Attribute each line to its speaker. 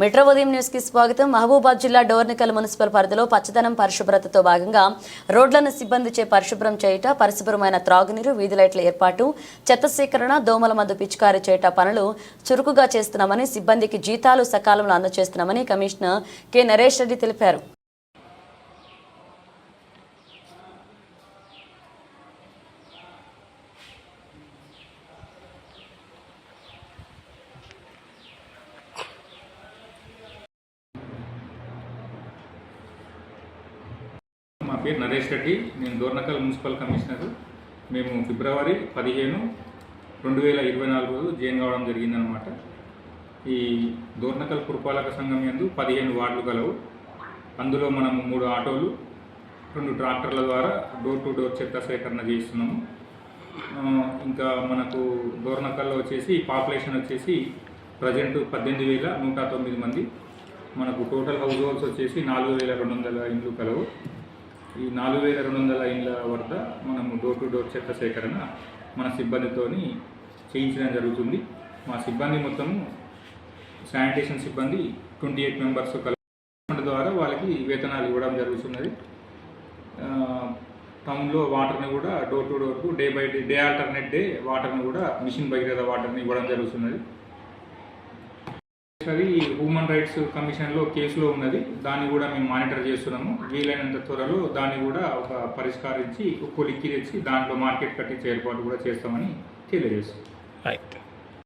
Speaker 1: Metro ఉదయం న్యూస్కి స్వాగతం. మహబూబాద్ జిల్లా డోర్నికల్ మున్సిపల్ పరిధిలో పచ్చదనం పరిశుభ్రతతో భాగంగా రోడ్లను సిబ్బందిచే పరిశుభ్రం చేయుట పరిశుభ్రమైన త్రాగునీరు వీధి లైట్ల ఏర్పాటు చెత్త సేకరణ దోమల మందు పిచికారీ చేయుట పనులు చురుకుగా చేస్తున్నామని సిబ్బందికి జీతాలు సకాలంలో అందజేస్తున్నామని కమిషనర్ కె. నరేష్ రెడ్డి తెలిపారు.
Speaker 2: మా పేరు నరేష్ రెడ్డి. నేను దోర్నకల్ మున్సిపల్ కమిషనర్. మేము ఫిబ్రవరి పదిహేను రెండు వేల ఇరవై నాలుగు రోజు జైన్ కావడం జరిగిందనమాట ఈ దోర్నకల్ పురపాలక సంఘం యందు పదిహేను వార్డులు గలవు. అందులో మనము మూడు ఆటోలు రెండు ట్రాక్టర్ల ద్వారా డోర్ టు డోర్ చెత్త సేకరణ చేస్తున్నాము. ఇంకా మనకు దోర్నకల్లో వచ్చేసి పాపులేషన్ వచ్చేసి ప్రజెంట్ పద్దెనిమిది వేల నూట తొమ్మిది మంది. మనకు టోటల్ హౌస్ హోల్స్ వచ్చేసి నాలుగు వేల రెండు వందల ఇండ్లు కలవు ఈ నాలుగు వేల రెండు వందల ఇండ్ల వద్ద మనము డోర్ టు డోర్ చెత్త సేకరణ మన సిబ్బందితోని చేయించడం జరుగుతుంది. మా సిబ్బంది మొత్తము శానిటేషన్ సిబ్బంది ట్వంటీ ఎయిట్ మెంబర్స్ కల ద్వారా వాళ్ళకి వేతనాలు ఇవ్వడం జరుగుతున్నది. టౌన్లో వాటర్ని కూడా door to డోర్కు day by day day alternate day వాటర్ని కూడా మిషన్ భగీరథ వాటర్ని ఇవ్వడం జరుగుతున్నది. అది హ్యూమన్ రైట్స్ కమిషన్లో కేసులో ఉన్నది. దాన్ని కూడా మేము మానిటర్ చేస్తున్నాము. వీలైనంత త్వరలో దాన్ని కూడా ఒక పరిష్కరించి ఒక లిక్కి తెచ్చి దాంట్లో మార్కెట్ కట్టించే ఏర్పాటు కూడా చేస్తామని తెలియజేస్తాం
Speaker 3: రైట్